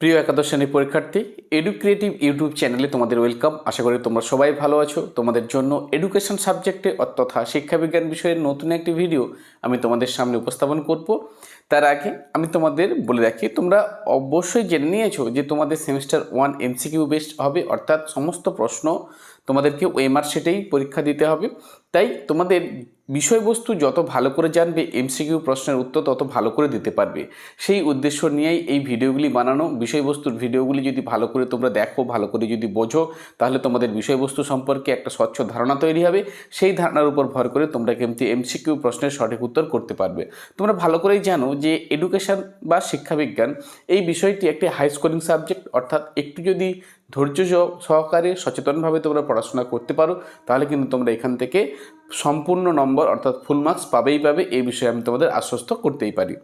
প্রিয় একাদশ শ্রেণির পরীক্ষার্থী এডুক্রিয়েটিভ ইউটিউব চ্যানেলে তোমাদের ওয়েলকাম। আশা করি তোমরা সবাই ভালো আছো। তোমাদের জন্য এডুকেশন সাবজেক্টে তথা শিক্ষাবিজ্ঞান বিষয়ের নতুন একটি ভিডিও আমি তোমাদের সামনে উপস্থাপন করব। তার আগে আমি তোমাদের বলে রাখি, তোমরা অবশ্যই জেনে নিয়েছো যে তোমাদের সেমিস্টার ওয়ান এমসিকিউ বেস্ট হবে, অর্থাৎ সমস্ত প্রশ্ন তোমাদেরকে ওএমআর সেটেই পরীক্ষা দিতে হবে। তাই তোমাদের বিষয়বস্তু যত ভালো করে জানবে এমসিকিউ প্রশ্নের উত্তর তত ভালো করে দিতে পারবে। সেই উদ্দেশ্য নিয়েই এই ভিডিওগুলি বানানো। বিষয়বস্তুর ভিডিওগুলি যদি ভালো করে তোমরা দেখো, ভালো করে যদি বোঝো, তাহলে তোমাদের বিষয়বস্তু সম্পর্কে একটা স্বচ্ছ ধারণা তৈরি হবে। সেই ধারণার উপর ভর করে তোমরা কিন্তু এমসিকিউ প্রশ্নের সঠিক উত্তর করতে পারবে। তোমরা ভালো করেই জানো যে এডুকেশন বা শিক্ষাবিজ্ঞান এই বিষয়টি একটি হাই স্কোরিং সাবজেক্ট অর্থাৎ একটু যদি ধৈর্য সহকারে সচেতনভাবে তোমরা পড়াশোনা করতে পারো, তাহলে কিন্তু তোমরা এখান থেকে সম্পূর্ণ নম্বর অর্থাৎ ফুল মার্কস পাবেই পাবে, এই বিষয়ে আমি তোমাদের আশ্বস্ত করতেই পারি।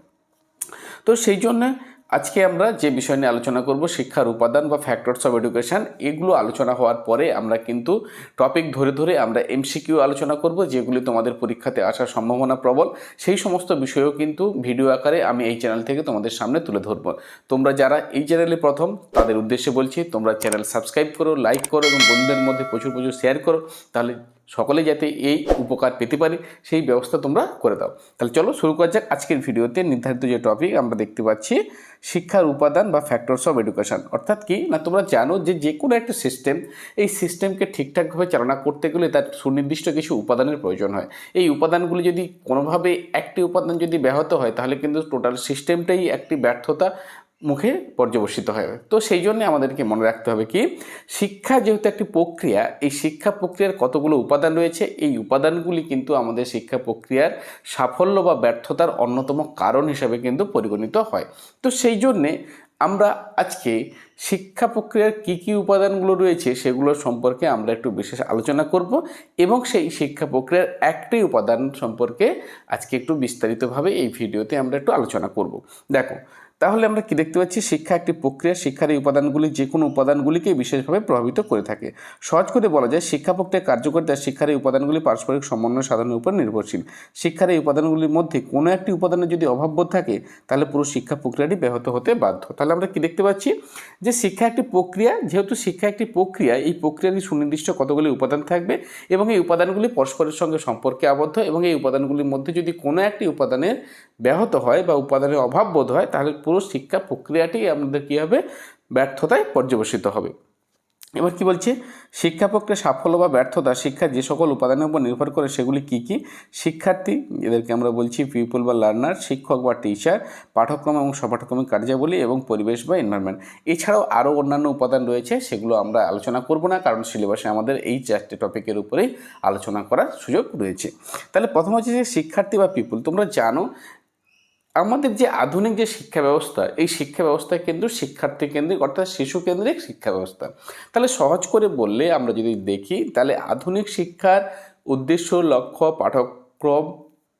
তো সেই জন্য আজকে আমরা যে বিষয় নিয়ে আলোচনা করব, শিক্ষার উপাদান বা ফ্যাক্টরস অফ এডুকেশন এগুলো আলোচনা হওয়ার পরে আমরা কিন্তু টপিক ধরে ধরে আমরা এমসিকিউ আলোচনা করব, যেগুলি তোমাদের পরীক্ষাতে আসার সম্ভাবনা প্রবল। সেই সমস্ত বিষয়েও কিন্তু ভিডিও আকারে আমি এই চ্যানেল থেকে তোমাদের সামনে তুলে ধরবো। তোমরা যারা এই চ্যানেলে প্রথম, তাদের উদ্দেশ্যে বলছি, তোমরা চ্যানেল সাবস্ক্রাইব করো লাইক করো এবং বন্ধুদের মধ্যে প্রচুর প্রচুর শেয়ার করো। তাহলে সকলে যাতে এই উপকার পেতে পারে, সেই ব্যবস্থা তোমরা করে দাও। তাহলে চলো শুরু করা যাক আজকের ভিডিওতে নির্ধারিত যে টপিক আমরা দেখতে পাচ্ছি, শিক্ষার উপাদান বা ফ্যাক্টরস অফ এডুকেশন অর্থাৎ কি? না, তোমরা জানো যে যে কোনো একটা সিস্টেম এই সিস্টেমকে ঠিকঠাকভাবে চালনা করতে গেলে তার সুনির্দিষ্ট কিছু উপাদানের প্রয়োজন হয়। এই উপাদানগুলি যদি কোনোভাবে একটি উপাদান যদি ব্যাহত হয়, তাহলে কিন্তু টোটাল সিস্টেমটাই একটি ব্যর্থতা মুখে পর্যবসিত হয়। তো সেই জন্য আমাদেরকে মনে রাখতে হবে কি, শিক্ষা যেহেতু একটি প্রক্রিয়া, এই শিক্ষা প্রক্রিয়ার কতগুলো উপাদান রয়েছে, এই উপাদানগুলি কিন্তু আমাদের শিক্ষা প্রক্রিয়ার সাফল্য বা ব্যর্থতার অন্যতম কারণ হিসাবে কিন্তু পরিগণিত হয়। তো সেই জন্যে আমরা আজকে শিক্ষা প্রক্রিয়ার কী কী উপাদানগুলো রয়েছে সেগুলো সম্পর্কে আমরা একটু বিশেষ আলোচনা করব এবং সেই শিক্ষা প্রক্রিয়ার একটি উপাদান সম্পর্কে আজকে একটু বিস্তারিতভাবে এই ভিডিওতে আমরা একটু আলোচনা করব। দেখো তাহলে আমরা কি দেখতে পাচ্ছি? শিক্ষা একটি প্রক্রিয়া, শিক্ষার এই উপাদানগুলি যে কোনো উপাদানগুলিকে বিশেষভাবে প্রভাবিত করে থাকে। সহজ করে বলা যায়, শিক্ষা প্রক্রিয়া কার্যকরিতা শিক্ষার এই উপাদানগুলি পারস্পরিক সমন্বয় সাধনের উপর নির্ভরশীল। শিক্ষার এই উপাদানগুলির মধ্যে কোনো একটি উপাদানের যদি অভাববোধ থাকে, তাহলে পুরো শিক্ষা প্রক্রিয়াটি ব্যাহত হতে বাধ্য। তাহলে আমরা কি দেখতে পাচ্ছি? যে শিক্ষা একটি প্রক্রিয়া, যেহেতু শিক্ষা একটি প্রক্রিয়া, এই প্রক্রিয়াটি সুনির্দিষ্ট কতগুলি উপাদান থাকবে এবং এই উপাদানগুলি পরস্পরের সঙ্গে সম্পর্কে আবদ্ধ এবং এই উপাদানগুলির মধ্যে যদি কোনো একটি উপাদানের ব্যাহত হয় বা উপাদানের অভাব বোধ হয়, তাহলে পুরো শিক্ষা প্রক্রিয়াটি আমাদের কী হবে? ব্যর্থতায় পর্যবেসিত হবে। এবার কি বলছে? শিক্ষা প্রক্রিয়া সাফল্য বা ব্যর্থতা শিক্ষার যে সকল উপাদানের উপর নির্ভর করে সেগুলি কি কি? শিক্ষার্থী, এদেরকে আমরা বলছি পিপল বা লার্নার, শিক্ষক বা টিচার, পাঠ্যক্রম এবং সপাঠক্রমিক কার্যাবলী এবং পরিবেশ বা এনভায়রনমেন্ট। এছাড়াও আরও অন্যান্য উপাদান রয়েছে, সেগুলো আমরা আলোচনা করব না, কারণ সিলেবাসে আমাদের এই চারটে টপিকের উপরেই আলোচনা করার সুযোগ রয়েছে। তাহলে প্রথম হচ্ছে যে শিক্ষার্থী বা পিপুল, তোমরা জানো আমাদের যে আধুনিক যে শিক্ষা ব্যবস্থা, এই শিক্ষা ব্যবস্থা কিন্তু শিক্ষার্থী কেন্দ্রিক অর্থাৎ শিশু কেন্দ্রিক শিক্ষা ব্যবস্থা। তাহলে সহজ করে বললে আমরা যদি দেখি, তাহলে আধুনিক শিক্ষার উদ্দেশ্য, লক্ষ্য পাঠক্রম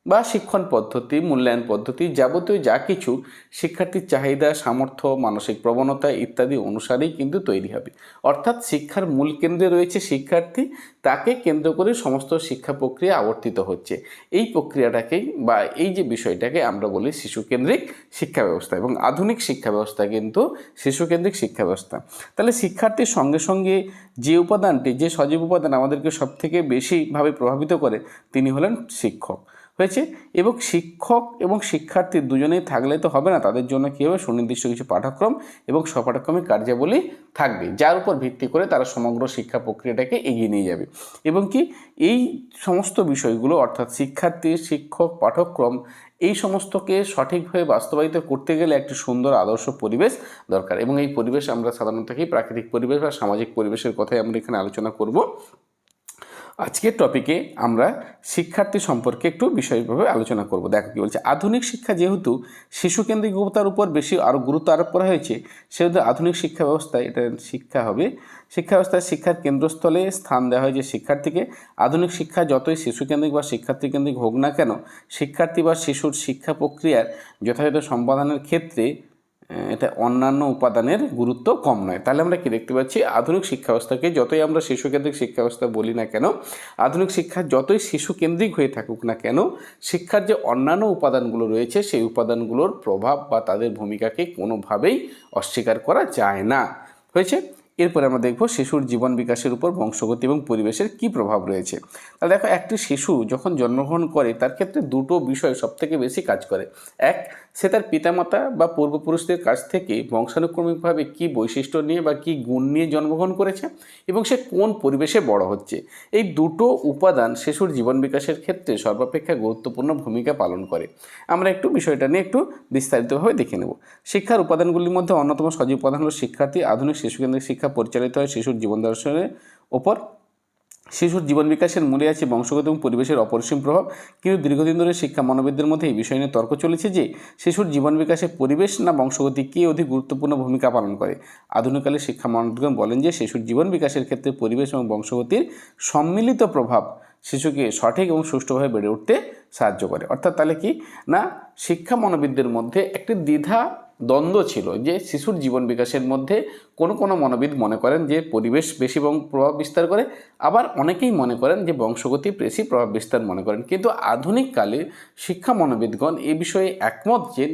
বা শিক্ষণ পদ্ধতি, মূল্যায়ন পদ্ধতি, যাবতীয় যা কিছু শিক্ষার্থীর চাহিদা, সামর্থ্য, মানসিক প্রবণতা ইত্যাদি অনুসারেই কিন্তু তৈরি হবে। অর্থাৎ শিক্ষার মূল কেন্দ্রে রয়েছে শিক্ষার্থী, তাকে কেন্দ্র করে সমস্ত শিক্ষা প্রক্রিয়া আবর্তিত হচ্ছে। এই প্রক্রিয়াটাকেই বা এই যে বিষয়টাকে আমরা বলি শিশুকেন্দ্রিক শিক্ষা ব্যবস্থা এবং আধুনিক শিক্ষা ব্যবস্থা কিন্তু শিশুকেন্দ্রিক শিক্ষা ব্যবস্থা। তাহলে শিক্ষার্থীর সঙ্গে সঙ্গে যে উপাদানটি, যে সজীব উপাদান আমাদেরকে সবথেকে বেশিভাবে প্রভাবিত করে, তিনি হলেন শিক্ষক। হয়েছে এবং শিক্ষক এবং শিক্ষার্থী দুজনেই থাকলে তো হবে না। তাদের জন্য কী হবে? সুনির্দিষ্ট কিছু পাঠ্যক্রম এবং স্বপাঠক্রমিক কার্যাবলী থাকবে। যার উপর ভিত্তি করে তারা সমগ্র শিক্ষা প্রক্রিয়াটাকে এগিয়ে নিয়ে যাবে। এবং কি এই সমস্ত বিষয়গুলো, অর্থাৎ শিক্ষার্থী, শিক্ষক, পাঠ্যক্রম, এই সমস্তকে সঠিকভাবে বাস্তবায়িত করতে গেলে একটি সুন্দর আদর্শ পরিবেশ দরকার। এবং এই পরিবেশ আমরা সাধারণত কি? প্রাকৃতিক পরিবেশ বা সামাজিক পরিবেশের কথাই আমরা এখানে আলোচনা করব। আজকের টপিকে আমরা শিক্ষার্থী সম্পর্কে একটু বিষয়ভাবে আলোচনা করব। দেখো কি বলছে, আধুনিক শিক্ষা যেহেতু শিশু কেন্দ্রিকতার উপর বেশি আরও গুরুত্ব আরোপ করা হয়েছে, সেহেতু আধুনিক শিক্ষা ব্যবস্থায় এটা শিক্ষা হবে। শিক্ষা ব্যবস্থায় শিক্ষার কেন্দ্রস্থলে স্থান দেওয়া হয় যে শিক্ষার্থীকে। আধুনিক শিক্ষা যতই শিশুকেন্দ্রিক বা শিক্ষার্থী কেন্দ্রিক হোক না কেন, শিক্ষার্থী বা শিশুর শিক্ষা প্রক্রিয়ার যথাযথ সম্পাদনের ক্ষেত্রে এটা অন্যান্য উপাদানের গুরুত্ব কম নয়। তাহলে আমরা কি দেখতে পাচ্ছি? আধুনিক শিক্ষা ব্যবস্থাকে যতই আমরা শিশু কেন্দ্রিক শিক্ষা ব্যবস্থা বলি না কেন, আধুনিক শিক্ষা যতই শিশু কেন্দ্রিক হয়ে থাকুক না কেন, শিক্ষার যে অন্যান্য উপাদানগুলো রয়েছে, সেই উপাদানগুলোর প্রভাব বা তাদের ভূমিকাকে কোনোভাবেই অস্বীকার করা যায় না। হয়েছে? এরপরে আমরা দেখব শিশুর জীবন বিকাশের উপর বংশগতি এবং পরিবেশের কি প্রভাব রয়েছে। তাহলে দেখো, একটি শিশু যখন জন্মগ্রহণ করে, তার ক্ষেত্রে দুটো বিষয় সবথেকে বেশি কাজ করে। এক সে তার পিতামাতা বা পূর্বপুরুষদের কাছ থেকে বংশানুক্রমিকভাবে কি বৈশিষ্ট্য নিয়ে বা কি গুণ নিয়ে জন্মগ্রহণ করেছে এবং সে কোন পরিবেশে বড় হচ্ছে? এই দুটো উপাদান শিশুর জীবন বিকাশের ক্ষেত্রে সর্বাপেক্ষা গুরুত্বপূর্ণ ভূমিকা পালন করে। আমরা একটু বিষয়টা নিয়ে একটু বিস্তারিতভাবে দেখে নেব। শিক্ষার উপাদানগুলির মধ্যে অন্যতম সজীব উপাদান হলো শিক্ষার্থী। আধুনিক শিশুকেন্দ্রিক শিক্ষা পরিচালিত হয় শিশুর জীবন দর্শনের ওপর। শিশুর জীবন বিকাশের মূলে আছে বংশগত এবং পরিবেশের অপরিসীম প্রভাব। কিন্তু দীর্ঘদিন ধরে শিক্ষা মানবিকদের মধ্যে এই বিষয় নিয়ে তর্ক চলেছে যে, শিশুর জীবন বিকাশে পরিবেশ না বংশগতি কে অধিক গুরুত্বপূর্ণ ভূমিকা পালন করে? আধুনিককালে শিক্ষা মানবিকগণ বলেন যে, শিশুর জীবন বিকাশের ক্ষেত্রে পরিবেশ এবং বংশগতির সম্মিলিত প্রভাব শিশুকে সঠিক এবং সুষ্ঠুভাবে বেড়ে উঠতে সাহায্য করে। অর্থাৎ তাহলে কি? না, শিক্ষা মনোবিদদের মধ্যে একটি দ্বিধা দ্বন্দ্ব ছিল যে শিশুর জীবন বিকাশের মধ্যে কোনো কোনো মনোবিদ মনে করেন যে পরিবেশ বেশি প্রভাব বিস্তার করে, আবার অনেকেই মনে করেন যে বংশগতি বেশি প্রভাব বিস্তার মনে করেন। কিন্তু আধুনিককালে শিক্ষা মনোবিদগণ এ বিষয়ে একমত যে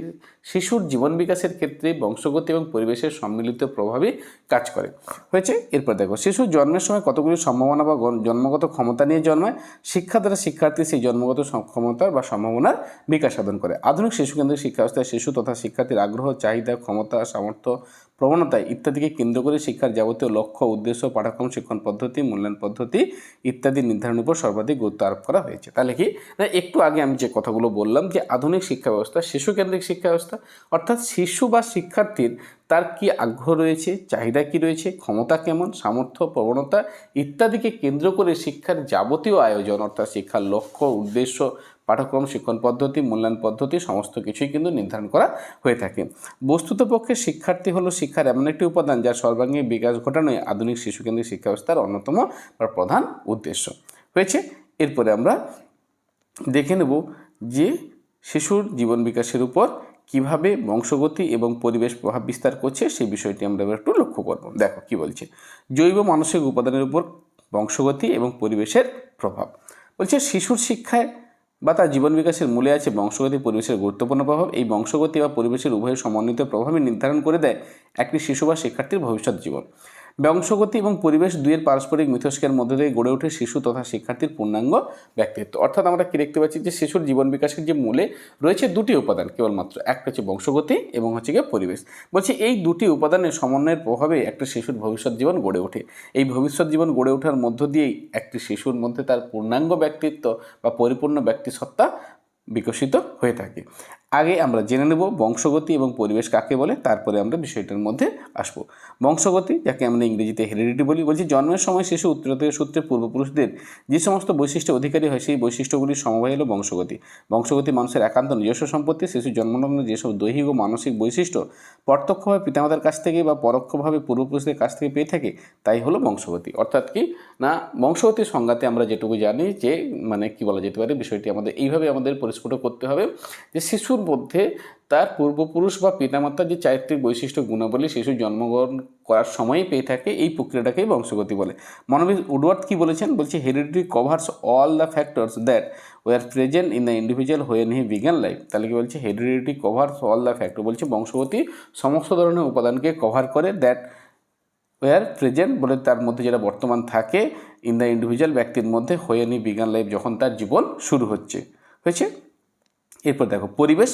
শিশুর জীবন বিকাশের ক্ষেত্রে বংশগতি এবং পরিবেশের সম্মিলিত প্রভাবই কাজ করে। হয়েছে? এরপর দেখো, শিশু জন্মের সময় কতগুলি সম্ভাবনা বা জন্মগত ক্ষমতা নিয়ে জন্মায়? শিক্ষা দ্বারা শিক্ষার্থী সেই জন্মগত ক্ষমতা বা সম্ভাবনার বিকাশ সাধন করে। আধুনিক শিশু কেন্দ্রিক শিক্ষা ব্যবস্থায় শিশু তথা শিক্ষার্থীর আগ্রহ, চাহিদা, ক্ষমতা, সামর্থ্য, প্রবণতা ইত্যাদিকে কেন্দ্র করে শিক্ষার যাবতীয় লক্ষ্য, উদ্দেশ্য, পাঠ্যক্রম, শিক্ষণ পদ্ধতি, মূল্যায়ন পদ্ধতি ইত্যাদি নির্ধারণের উপর সর্বাধিক গুরুত্ব আরোপ করা হয়েছে। তাহলে কি? একটু আগে আমি যে কথাগুলো বললাম যে আধুনিক শিক্ষা ব্যবস্থা শিশু কেন্দ্রিক শিক্ষা ব্যবস্থা অর্থাৎ শিশু বা শিক্ষার্থীর তার কি আগ্রহ রয়েছে, চাহিদা কি রয়েছে, ক্ষমতা কেমন, সামর্থ্য, প্রবণতা ইত্যাদিকে কেন্দ্র করে শিক্ষার যাবতীয় আয়োজন, অর্থাৎ শিক্ষার লক্ষ্য, উদ্দেশ্য, পাঠ্যক্রম, শিক্ষণ পদ্ধতি, মূল্যায়ন পদ্ধতি, সমস্ত কিছুই কিন্তু নির্ধারণ করা হয়ে থাকে। বস্তুত পক্ষে শিক্ষার্থী হলো শিক্ষার এমন একটি উপাদান যার সর্বাঙ্গীন বিকাশ ঘটানোই আধুনিক শিশুকেন্দ্রিক শিক্ষা ব্যবস্থার অন্যতম বা প্রধান উদ্দেশ্য। হয়েছে? এরপরে আমরা দেখে নেব যে শিশুর জীবন বিকাশের উপর কীভাবে বংশগতি এবং পরিবেশ প্রভাব বিস্তার করছে সেই বিষয়টি আমরা এবার একটু লক্ষ্য করব। দেখো কি বলছে? জৈব মানসিক উপাদানের উপর বংশগতি এবং পরিবেশের প্রভাব। বলছে, শিশুর শিক্ষায় বা তার জীবন বিকাশের মূলে আছে বংশগতি, পরিবেশের গুরুত্বপূর্ণ প্রভাব। এই বংশগতি বা পরিবেশের উভয় সমন্বিত প্রভাবে নির্ধারণ করে দেয় একটি শিশু বা শিক্ষার্থীর ভবিষ্যৎ জীবন। বংশগতি এবং পরিবেশ দুইয়ের পারস্পরিক মিথস্কের মধ্যে দিয়ে গড়ে ওঠে শিশু তথা শিক্ষার্থীর পূর্ণাঙ্গ ব্যক্তিত্ব। অর্থাৎ আমরা কি দেখতে পাচ্ছি যে শিশুর জীবন বিকাশের যে মূলে রয়েছে দুটি উপাদান, কেবলমাত্র একটা হচ্ছে বংশগতি এবং হচ্ছে গিয়ে পরিবেশ। বলছি এই দুটি উপাদানের সমন্বয়ের প্রভাবে একটা শিশুর ভবিষ্যৎ জীবন গড়ে ওঠে। এই ভবিষ্যৎ জীবন গড়ে ওঠার মধ্য দিয়েই একটি শিশুর মধ্যে তার পূর্ণাঙ্গ ব্যক্তিত্ব বা পরিপূর্ণ ব্যক্তিসত্তা বিকশিত হয়ে থাকে। আগে আমরা জেনে নেব বংশগতি এবং পরিবেশ কাকে বলে, তারপরে আমরা বিষয়টার মধ্যে আসব। বংশগতি, যাকে আমরা ইংরেজিতে হেরিডিটি বলি, বলছি জন্মের সময় শিশু উত্তরাধিকার সূত্রে পূর্বপুরুষদের যে সমস্ত বৈশিষ্ট্য অধিকারী হয়, সেই বৈশিষ্ট্যগুলির সমবায় হলো বংশগতি। বংশগতি মানুষের একান্ত নিজস্ব সম্পত্তি শিশু জন্মলগ্ন যেসব দৈহিক ও মানসিক বৈশিষ্ট্য প্রত্যক্ষভাবে পিতামাতার কাছ থেকে বা পরোক্ষভাবে পূর্বপুরুষদের কাছ থেকে পেয়ে থাকে, তাই হলো বংশগতি। অর্থাৎ কি? না, বংশগতির সংজ্ঞাতে আমরা যেটুকু জানি যে মানে কি বলা যেতে পারে, বিষয়টি আমাদের এইভাবে আমাদের পরিস্ফুট করতে হবে যে শিশুর মধ্যে তার পূর্বপুরুষ বা পিতামাতার যে চারিত্রিক বৈশিষ্ট্য গুণাবলী শিশু জন্মগ্রহণ করার সময়ই পেয়ে থাকে, এই প্রক্রিয়াটাকেই বংশগতি বলে। মনোবিদ উডওয়ার্ড কী বলেছেন? বলছে heredity covers all the factors that were present in the individual when he began life তাহলে কি বলছে? Heredity covers all the factor বলছে, বংশগতি সমস্ত ধরনের উপাদানকে কভার করে দ্যাট ওয়ার প্রেজেন্ট বলে তার মধ্যে যেটা বর্তমান থাকে ইন দ্য ইন্ডিভিজুয়াল ব্যক্তির মধ্যে হোয়েন হি বিজ্ঞান লাইফ যখন তার জীবন শুরু হচ্ছে। হয়েছে? এরপর দেখো পরিবেশ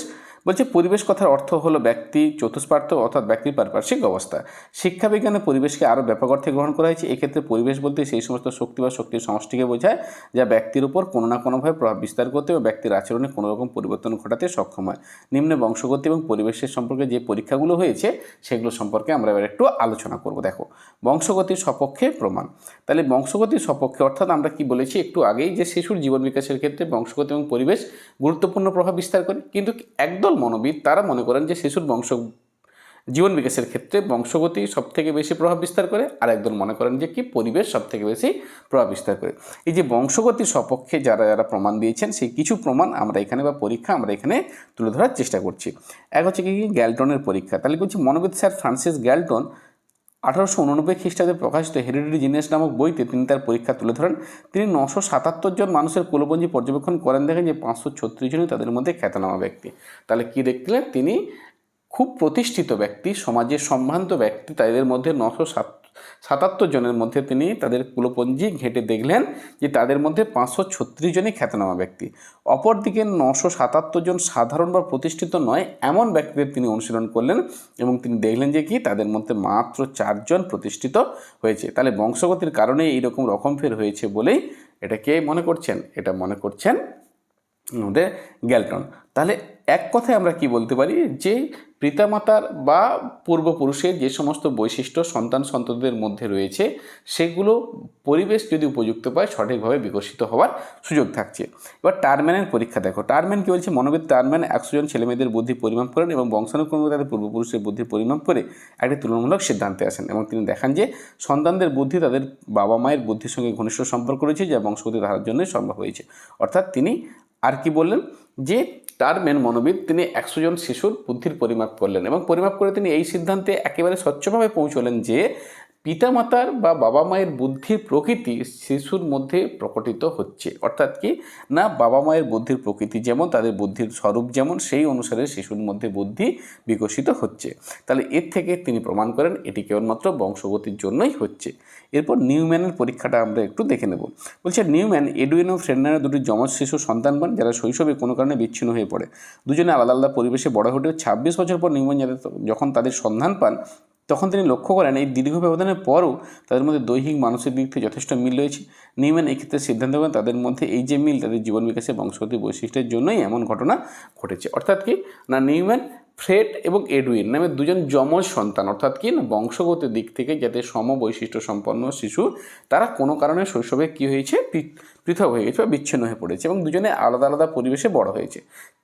বলছে, পরিবেশ কথার অর্থ হলো ব্যক্তি চতুষ্পার্থ অর্থাৎ ব্যক্তির পারিপার্শ্বিক অবস্থা। শিক্ষাবিজ্ঞানে পরিবেশকে আরও ব্যাপক অর্থে গ্রহণ করা হয়েছে। এক্ষেত্রে পরিবেশ বলতে সেই সমস্ত শক্তি বা শক্তির সমষ্টিকে বোঝায়, যা ব্যক্তির উপর কোনো না কোনোভাবে প্রভাব বিস্তার করতে ও ব্যক্তির আচরণে কোনো রকম পরিবর্তন ঘটাতে সক্ষম হয়। নিম্নে বংশগতি এবং পরিবেশের সম্পর্কে যে পরীক্ষাগুলো হয়েছে, সেগুলো সম্পর্কে আমরা এবার একটু আলোচনা করব। দেখো, বংশগতির সপক্ষে প্রমাণ। তাহলে বংশগতির সপক্ষে অর্থাৎ আমরা কি বলেছি, একটু আগেই যে শিশুর জীবন বিকাশের ক্ষেত্রে বংশগতি এবং পরিবেশ গুরুত্বপূর্ণ প্রভাব বিস্তার করে। কিন্তু একদল মনোবিদ তারা মনে করেন যে শিশুর বংশ, জীবন বিকাশের ক্ষেত্রে বংশগতি সবথেকে বেশি প্রভাব বিস্তার করে। আর একদল মনে করেন যে কি পরিবেশ সবথেকে বেশি প্রভাব বিস্তার করে। এই যে বংশগতির সপক্ষে যারা যারা প্রমাণ দিয়েছেন, সেই কিছু প্রমাণ আমরা এখানে বা পরীক্ষা আমরা এখানে তুলে ধরার চেষ্টা করছি। এক হচ্ছে কি গ্যালটনের পরীক্ষা। তাহলে বলছি মনোবিদ স্যার ফ্রান্সিস গ্যালটন আঠারোশো উননব্বই খ্রিস্টাব্দে প্রকাশিত হেরিডিটি জিনিয়াস নামক বইতে তিনি তার পরীক্ষা তুলে ধরেন। তিনি নশো সাতাত্তর জন মানুষের কুলপঞ্জি পর্যবেক্ষণ করেন, দেখেন যে পাঁচশো ছত্রিশ জনই তাদের মধ্যে খ্যাতনামা ব্যক্তি। তাহলে কী দেখলেন? তিনি খুব প্রতিষ্ঠিত ব্যক্তি, সমাজের সম্ভ্রান্ত ব্যক্তি তাদের মধ্যে নশো সাত সাতাত্তর জনের মধ্যে তিনি তাদের কুলপঞ্জি ঘেঁটে দেখলেন যে তাদের মধ্যে পাঁচশো ছত্রিশ জনই খ্যাতনামা ব্যক্তি। অপরদিকে নশো সাতাত্তর জন সাধারণ বা প্রতিষ্ঠিত নয়, এমন ব্যক্তিদের তিনি অনুশীলন করলেন এবং তিনি দেখলেন যে কি তাদের মধ্যে মাত্র চারজন প্রতিষ্ঠিত হয়েছে। তাহলে বংশগতির কারণে এইরকম রকম ফের হয়েছে বলেই এটা কে মনে করছেন, এটা মনে করছেন আমাদের গ্যালটন। তাহলে এক কথায় আমরা কি বলতে পারি যে পিতামাতার বা পূর্বপুরুষের যে সমস্ত বৈশিষ্ট্য সন্তান সন্ততিদের মধ্যে রয়েছে, সেগুলো পরিবেশ যদি উপযুক্ত পায়, সঠিকভাবে বিকশিত হওয়ার সুযোগ থাকছে। এবার টারম্যানের পরীক্ষা দেখো। টারম্যান কী বলছে? মনোবিদ টারম্যান একশো জন ছেলেমেয়েদের বুদ্ধি পরিমাপ করেন এবং বংশানুক্রমে তাদের পূর্বপুরুষের বুদ্ধি পরিমাপ করে একটি তুলনামূলক সিদ্ধান্তে আসেন এবং তিনি দেখান যে সন্তানদের বুদ্ধি তাদের বাবা মায়ের বুদ্ধির সঙ্গে ঘনিষ্ঠ সম্পর্ক রয়েছে, যা বংশগতি ধারার জন্যই সম্ভব হয়েছে। অর্থাৎ তিনি আর কি বললেন? যে তার মেন মনোবিদ তিনি একশো জন শিশুর বুদ্ধির পরিমাপ করলেন এবং পরিমাপ করে তিনি এই সিদ্ধান্তে একেবারে স্বচ্ছভাবে পৌঁছলেন যে পিতামাতার বা বাবা মায়ের বুদ্ধির প্রকৃতি শিশুর মধ্যে প্রকটিত হচ্ছে। অর্থাৎ কি? না, বাবা মায়ের বুদ্ধির প্রকৃতি যেমন, তাদের বুদ্ধির স্বরূপ যেমন, সেই অনুসারে শিশুর মধ্যে বুদ্ধি বিকশিত হচ্ছে। তাহলে এর থেকে তিনি প্রমাণ করেন, এটি কেবলমাত্র বংশগতির জন্যই হচ্ছে। এরপর নিউম্যানের পরীক্ষাটা আমরা একটু দেখে নেব। বলছে, নিউম্যান, এডুইন ও ফ্রেন্ডারের দুটি যমজ শিশু সন্তান পান যারা শৈশবে কোনো কারণে বিচ্ছিন্ন হয়ে পড়ে। দুজনে আলাদা আলাদা পরিবেশে বড় হতে ছাব্বিশ বছর পর নিউম্যান যখন তাদের সন্ধান পান তখন তিনি লক্ষ্য করেন এই দীর্ঘ ব্যবধানের পরও তাদের মধ্যে দৈহিক মানসিক দিক থেকে যথেষ্ট মিল রয়েছে। নিউম্যান এক্ষেত্রে ক্ষেত্রে সিদ্ধান্ত করেন তাদের মধ্যে এই যে মিল তাদের জীবন বিকাশে বংশগতি বৈশিষ্ট্যের জন্যই এমন ঘটনা ঘটেছে। অর্থাৎ কি? না, নিউম্যান ফ্রেড এবং এডুইন নামে দুজন যমজ সন্তান, অর্থাৎ কি বংশগত দিক থেকে যাতে সম বৈশিষ্ট্য সম্পন্ন শিশু, তারা কোনো কারণে শৈশবে কী হয়েছে? পৃথক হয়ে গেছে বা বিচ্ছিন্ন হয়ে পড়েছে এবং দুজনে আলাদা আলাদা পরিবেশে বড় হয়েছে।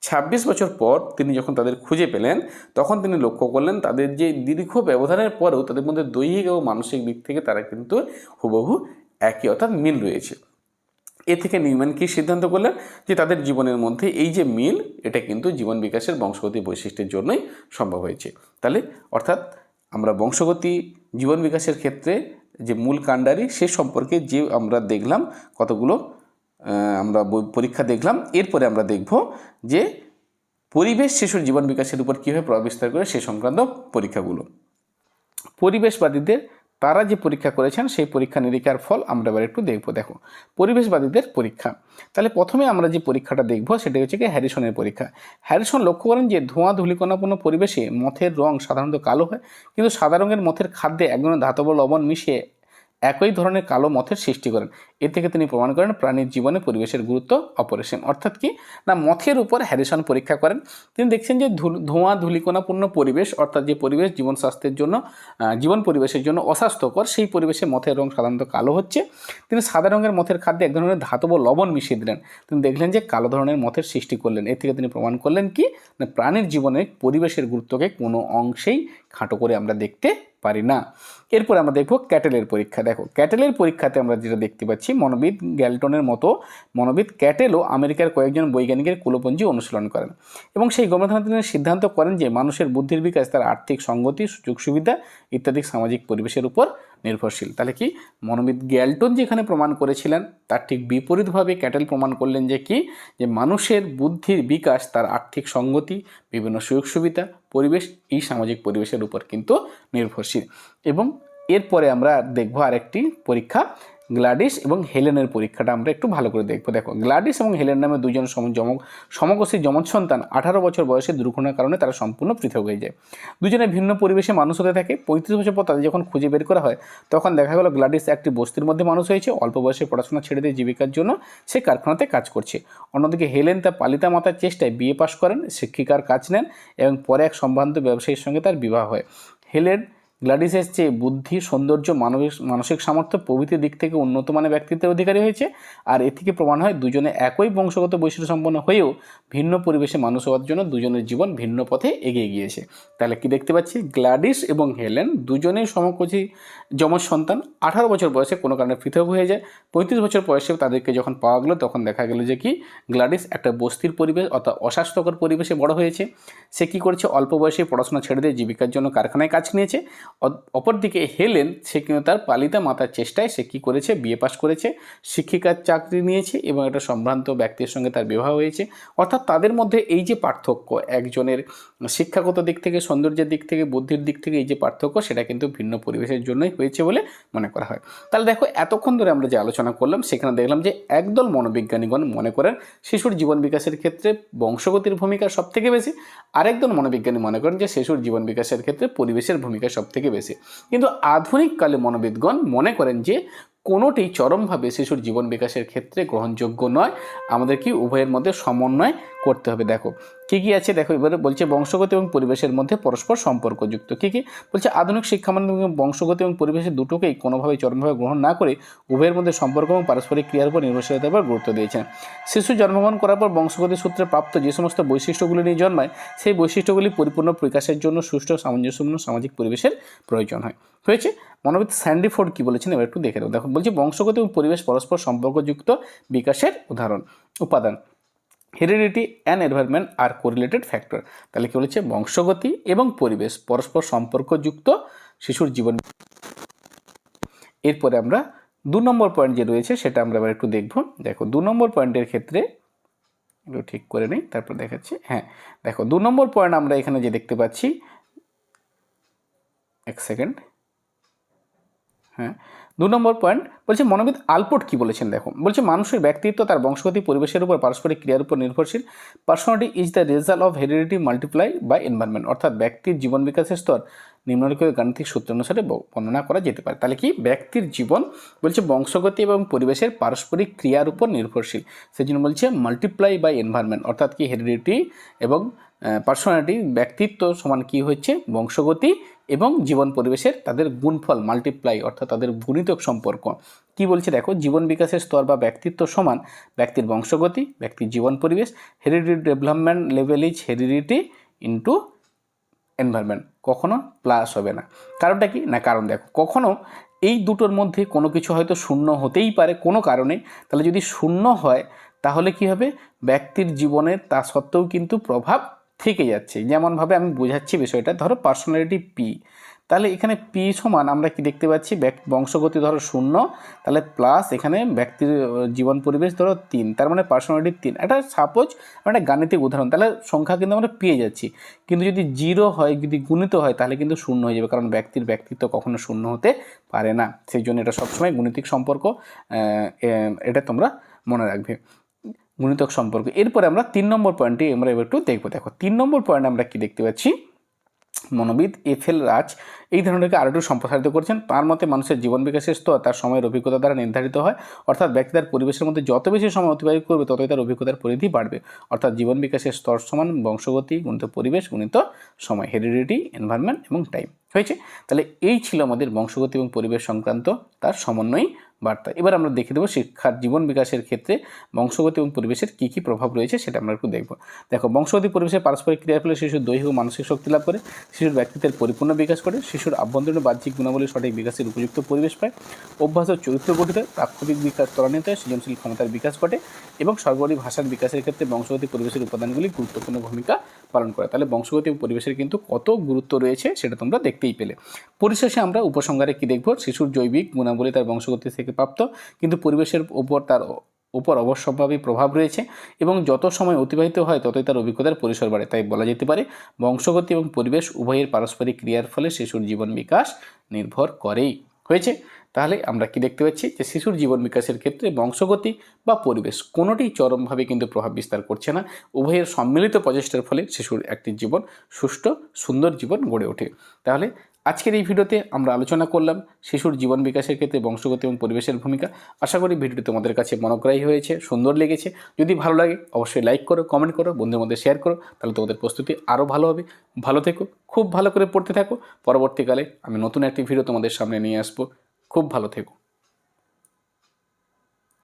ছাব্বিশ বছর পর তিনি যখন তাদের খুঁজে পেলেন, তখন তিনি লক্ষ্য করলেন তাদের যে দীর্ঘ ব্যবধানের পরেও তাদের মধ্যে দৈহিক এবং মানসিক দিক থেকে তারা কিন্তু হুবহু একই, অর্থাৎ মিল রয়েছে। এ থেকে নিউম্যান কী সিদ্ধান্ত করলেন? যে তাদের জীবনের মধ্যে এই যে মিল, এটা কিন্তু জীবন বিকাশের বংশগতি বৈশিষ্ট্যের জন্যই সম্ভব হয়েছে। তাহলে অর্থাৎ আমরা বংশগতি, জীবন বিকাশের ক্ষেত্রে যে মূল কাণ্ডারি, সে সম্পর্কে যে আমরা দেখলাম, কতগুলো আমরা পরীক্ষা দেখলাম, এরপরে আমরা দেখব যে পরিবেশ শিশুর জীবন বিকাশের উপর কীভাবে প্রভাব বিস্তার করে সে সংক্রান্ত পরীক্ষাগুলো। পরিবেশবাদীদের তারা যে পরীক্ষা করেছেন, সেই পরীক্ষা নিরীক্ষার ফল আমরা এবার একটু দেখব। দেখো, পরিবেশবাদীদের পরীক্ষা। তাহলে প্রথমে আমরা যে পরীক্ষাটা দেখব, সেটা হচ্ছে কি হ্যারিসনের পরীক্ষা। হ্যারিসন লক্ষ্য করেন যে ধোঁয়া ধূলিকণাপূর্ণ পরিবেশে মথের রং সাধারণত কালো হয়, কিন্তু সাদা রঙের মথের খাদ্যে এক ধরনের ধাতব লবণ মিশিয়ে একই ধরনের কালো মথের সৃষ্টি করেন। এ থেকে তিনি প্রমাণ করেন প্রাণীর জীবনে পরিবেশের গুরুত্ব অপরিসীম। অর্থাৎ কি? না, মথের উপর হ্যারিসন পরীক্ষা করেন। তিনি দেখছেন যে ধোঁয়া ধূলিকণাপূর্ণ পরিবেশ, অর্থাৎ যে পরিবেশ জীবন স্বাস্থ্যের জন্য জীবন পরিবেশের জন্য অস্বাস্থ্যকর, সেই পরিবেশে মথের রং সাধারণত কালো হচ্ছে। তিনি সাদা রঙের মথের খাদ্যে এক ধরনের ধাতব লবণ মিশিয়ে দিলেন। তিনি দেখলেন যে কালো ধরনের মথের সৃষ্টি করলেন। এর থেকে তিনি প্রমাণ করলেন কি? না, প্রাণীর জীবনে পরিবেশের গুরুত্বকে কোনো অংশেই খাটো করে আমরা দেখতে পারি না। এরপর আমরা দেখব ক্যাটেলের পরীক্ষা। দেখো, ক্যাটেলের পরীক্ষাতে আমরা যেটা দেখতে পাচ্ছি, মনোবিদ গ্যালটনের মতো মনোবিদ ক্যাটেলও আমেরিকার কয়েকজন বৈজ্ঞানিকের কুলপঞ্জি অনুশীলন করেন এবং সেই গবেষণা তিনি সিদ্ধান্ত করেন যে মানুষের বুদ্ধির বিকাশ, তার আর্থিক সঙ্গতি সুযোগ সুবিধা ইত্যাদি সামাজিক পরিবেশের উপর নির্ভরশীল। তাহলে কি? মনোবিদ গ্যালটন যেখানে প্রমাণ করেছিলেন, তার ঠিক বিপরীতভাবে ক্যাটেল প্রমাণ করলেন যে কি? যে মানুষের বুদ্ধির বিকাশ, তার আর্থিক সঙ্গতি, বিভিন্ন সুযোগ সুবিধা পরিবেশ এই সামাজিক পরিবেশের উপর কিন্তু নির্ভরশীল। এবং এরপরে আমরা দেখব আরেকটি পরীক্ষা গ্লাডিস এবং হেলেনের পরীক্ষাটা আমরা একটু ভালো করে দেখব। দেখো, গ্লাডিস এবং হেলেন নামে দুজন যমক সমকোষী যমজ সন্তান আঠারো বছর বয়সে দুর্ঘটনার কারণে তারা সম্পূর্ণ পৃথক হয়ে যায়। দুজনে ভিন্ন পরিবেশে মানুষ হতে থাকে। পঁয়ত্রিশ বছর পর তাদের যখন খুঁজে বের করা হয়, তখন দেখা গেল গ্লাডিস একটি বস্তির মধ্যে মানুষ হয়েছে। অল্প বয়সে পড়াশোনা ছেড়ে দিয়ে জীবিকার জন্য সে কারখানাতে কাজ করছে। অন্যদিকে হেলেন তার পালিতা মাতার চেষ্টায় বিয়ে পাশ করেন, শিক্ষিকার কাজ নেন এবং পরে এক সম্ভ্রান্ত ব্যবসায়ীর সঙ্গে তার বিবাহ হয়। হেলেন গ্লাডিসের চেয়ে বুদ্ধি, সৌন্দর্য, মানবিক, মানসিক সামর্থ্য প্রভৃতি দিক থেকে উন্নত মানের ব্যক্তিত্বের অধিকারী হয়েছে। আর এ থেকে প্রমাণ হয় দুজনে একই বংশগত বৈশিষ্ট্য সম্পন্ন হয়েও ভিন্ন পরিবেশে মানুষ হওয়ার জন্য দুজনের জীবন ভিন্ন পথে এগিয়ে গিয়েছে। তাহলে কি দেখতে পাচ্ছি? গ্লাডিস এবং হেলেন দুজনেই সমকোচি যমজ সন্তান। আঠারো বছর বয়সে কোনো কারণে পৃথক হয়ে যায়। পঁয়ত্রিশ বছর বয়সে তাদেরকে যখন পাওয়া গেলো, তখন দেখা গেল যে কি? গ্লাডিস একটা বস্তির পরিবেশ অর্থাৎ অস্বাস্থ্যকর পরিবেশে বড় হয়েছে। সে কী করেছে? অল্প বয়সে পড়াশোনা ছেড়ে দিয়ে জীবিকার জন্য কারখানায় কাজ নিয়েছে। অপরদিকে হেলেন, সে কিন্তু তার পালিতা মাতার চেষ্টায় সে কী করেছে? বিয়ে পাশ করেছে, শিক্ষিকার চাকরি নিয়েছে এবং একটা সম্ভ্রান্ত ব্যক্তির সঙ্গে তার বিবাহ হয়েছে। অর্থাৎ তাদের মধ্যে এই যে পার্থক্য, একজনের শিক্ষাগত দিক থেকে, সৌন্দর্যের দিক থেকে, বুদ্ধির দিক থেকে এই যে পার্থক্য, সেটা কিন্তু ভিন্ন পরিবেশের জন্যই হয়েছে বলে মনে করা হয়। তাহলে দেখো, এতক্ষণ ধরে আমরা যে আলোচনা করলাম, সেখানে দেখলাম যে একদল মনোবিজ্ঞানীগণ মনে করেন শিশুর জীবন বিকাশের ক্ষেত্রে বংশগতির ভূমিকা সব থেকে বেশি, আরেকদল মনোবিজ্ঞানী মনে করেন যে শিশুর জীবন বিকাশের ক্ষেত্রে পরিবেশের ভূমিকা সব থেকে বেশি। কিন্তু আধুনিককালে মনোবিদগণ মনে করেন যে কোনোটি চরমভাবে শিশুর জীবন বিকাশের ক্ষেত্রে গ্রহণযোগ্য নয়, আমাদের কি উভয়ের মধ্যে সমন্বয় করতে হবে? দেখো কী কী আছে? দেখো, এবারে বলছে বংশগত এবং পরিবেশের মধ্যে পরস্পর সম্পর্কযুক্ত। কী কী? বলছে আধুনিক শিক্ষা মাধ্যম বংশগত এবং পরিবেশের দুটোকেই কোনোভাবেই চরমভাবে গ্রহণ না করে উভয়ের মধ্যে সম্পর্ক এবং পারস্পরিক ক্রিয়ার উপর নির্ভরশীলতার উপর গুরুত্ব দিয়েছেন শিশু জন্মগ্রহণ করার পর বংশগতি সূত্রে প্রাপ্ত যে সমস্ত বৈশিষ্ট্যগুলি নিয়ে জন্মায়, সেই বৈশিষ্ট্যগুলি পরিপূর্ণ বিকাশের জন্য সুষ্ঠু, সামঞ্জস্যপূর্ণ, সামাজিক পরিবেশের প্রয়োজন হয়। হয়েছে? মনোবিদ স্যান্ডিফোর্ড কী বলেছেন? এবার একটু দেখে দেবো দেখো, বলছি বংশগত এবং পরিবেশ পরস্পর সম্পর্কযুক্ত বিকাশের উদাহরণ, উপাদান। Heredity and environment are correlated factor তাহলে কী বলেছে? বংশগতি এবং পরিবেশ, পরস্পর সম্পর্কযুক্ত শিশুর জীবন। এরপরে আমরা দু নম্বর পয়েন্ট যে রয়েছে, সেটা আমরা এবার একটু দেখব। দেখো, দু নম্বর পয়েন্টের ক্ষেত্রে, একটু ঠিক করে নিই, তারপর দেখাচ্ছি। হ্যাঁ দেখো, দু নম্বর পয়েন্ট আমরা এখানে যে দেখতে পাচ্ছি, এক সেকেন্ড হ্যাঁ দু নম্বর পয়েন্ট বলছে মনোবিদ আলপোর্ট কি বলেছেন দেখো? বলছে মানুষের ব্যক্তিত্ব, তার বংশগতি, পরিবেশের উপর পারস্পরিক ক্রিয়ার উপর নির্ভরশীল। Personality is the result of heredity multiply by environment অর্থাৎ ব্যক্তির জীবন বিকাশের স্তর নিম্নলিখিত গাণিতিক সূত্র অনুসারে বর্ণনা করা যেতে পারে। তাহলে কি? ব্যক্তির জীবন বলছে বংশগতি এবং পরিবেশের পারস্পরিক ক্রিয়ার উপর নির্ভরশীল। সেই জন্য বলছে মাল্টিপ্লাই বাই এনভায়রনমেন্ট অর্থাৎ কি? হেরিডিটি এবং পার্সোনালিটি ব্যক্তিত্ব সমান কি হচ্ছে? বংশগতি এবং জীবন পরিবেশের তাদের গুণফল মাল্টিপ্লাই অর্থাৎ তাদের গুণিতক সম্পর্ক। কি বলছে দেখো? জীবন বিকাশের স্তর বা ব্যক্তিত্ব সমান ব্যক্তির বংশগতি, ব্যক্তির জীবন পরিবেশ heredity development level is heredity into environment কখনো প্লাস হবে না। কারণটা কি? না, কারণ দেখো, কখনো এই দুটোর মধ্যে কোনো কিছু হয়তো শূন্য হতেই পারে কোনো কারণে। তাহলে যদি শূন্য হয়, তাহলে কি হবে? ব্যক্তির জীবনে তা সত্ত্বেও কিন্তু প্রভাব থেকে যাচ্ছে। যেমনভাবে আমি বোঝাচ্ছি বিষয়টা, ধরো পার্সোনালিটি পি তাহলে এখানে পি সমান আমরা কি দেখতে পাচ্ছি? বংশগতি ধরো শূন্য, তাহলে প্লাস এখানে ব্যক্তির জীবন পরিবেশ ধরো তিন, তার মানে পার্সোনালিটি তিন। একটা সাপোজ একটা গাণিতিক উদাহরণ, তাহলে সংখ্যা কিন্তু আমরা পেয়ে যাচ্ছি। কিন্তু যদি জিরো হয়, যদি গুণিত হয়, তাহলে কিন্তু শূন্য হয়ে যাবে, কারণ ব্যক্তির ব্যক্তিত্ব কখনো শূন্য হতে পারে না। সেই জন্য এটা সবসময় গুণিতিক সম্পর্ক এটা তোমরা মনে রাখবে। গুণিতক সম্পর্ক। এরপরে আমরা তিন নম্বর পয়েন্টটি আমরা এবার একটু দেখব। দেখো, তিন নম্বর পয়েন্ট আমরা কি দেখতে পাচ্ছি? মনোবিদ এফ এল রাজ এই ধারণাকে আরও একটু সম্প্রসারিত করেছেন। তার মতে মানুষের জীবন বিকাশের স্তর তার সময়ের অভিজ্ঞতা দ্বারা নির্ধারিত হয়। অর্থাৎ ব্যক্তি তার পরিবেশের মধ্যে যত বেশি সময় অতিবাহিত করবে, ততই তার অভিজ্ঞতার পরিধি বাড়বে। অর্থাৎ জীবন বিকাশের স্তর সমান বংশগতি, গুণিত পরিবেশ, গুণিত সময়, হেরিডিটি, এনভায়রনমেন্ট এবং টাইম। হয়েছে? তাহলে এই ছিল আমাদের বংশগতি এবং পরিবেশ সংক্রান্ত তার সমন্বয়ী বার্তা। এবার আমরা দেখে দেবো শিক্ষার জীবন বিকাশের ক্ষেত্রে বংশগতি এবং পরিবেশের কী কী প্রভাব রয়েছে সেটা আমরা একটু দেখব। দেখো বংশগতি পরিবেশের পারস্পরিক ক্রিয়ার ফলে শিশুর দৈহিক ও মানসিক শক্তি লাভ করে শিশুর ব্যক্তিত্বের পরিপূর্ণ বিকাশ করে শিশুর আভ্যন্তরীণ বাহ্যিক গুণাবলীর সঠিক বিকাশের উপযুক্ত পরিবেশ পায় অভ্যাস ও চরিত্র গঠিত প্রাক্ষবিক বিকাশ ত্বরান্বিত হয়, সৃজনশীল ক্ষমতার বিকাশ ঘটে এবং সর্বোপরি ভাষার বিকাশের ক্ষেত্রে বংশগতি পরিবেশের উপাদানগুলি গুরুত্বপূর্ণ ভূমিকা পালন করে। তাহলে বংশগতি এবং পরিবেশের কিন্তু কত গুরুত্ব রয়েছে সেটা তোমরা দেখতেই পেলে। পরিশেষে আমরা উপসংহারে কি দেখব? শিশুর জৈবিক গুণাবলী তার বংশগতি থেকে প্রাপ্ত কিন্তু পরিবেশের উপর তার উপর অবশ্যম্ভাবী প্রভাব রয়েছে এবং যত সময় অতিবাহিত হয়, ততই তার অভিজ্ঞতার পরিসর বাড়ে। তাই বলা যেতে পারে, বংশগতি এবং পরিবেশ উভয়ের পারস্পরিক ক্রিয়ার ফলে শিশুর জীবন বিকাশ নির্ভর করেই। হয়েছে? তাহলে আমরা কি দেখতে পাচ্ছি যে শিশুর জীবন বিকাশের ক্ষেত্রে বংশগতি বা পরিবেশ কোনোটি চরমভাবে কিন্তু প্রভাব বিস্তার করছে না। উভয়ের সম্মিলিত প্রচেষ্টার ফলে শিশুর একটি জীবন সুষ্ঠু, সুন্দর জীবন গড়ে ওঠে। তাহলে আজকের এই ভিডিওতে আমরা আলোচনা করলাম শিশুর জীবন বিকাশের ক্ষেত্রে বংশগত এবং পরিবেশের ভূমিকা। আশা করি ভিডিওটি তোমাদের কাছে মনোগ্রাহী হয়েছে, সুন্দর লেগেছে। যদি ভালো লাগে, অবশ্যই লাইক করো কমেন্ট করো বন্ধুর মধ্যে শেয়ার করো, তাহলে তোমাদের প্রস্তুতি আরও ভালো হবে। ভালো থেকো, খুব ভালো করে পড়তে থাকো। পরবর্তীকালে আমি নতুন একটি ভিডিও তোমাদের সামনে নিয়ে আসব। খুব ভালো থেকো।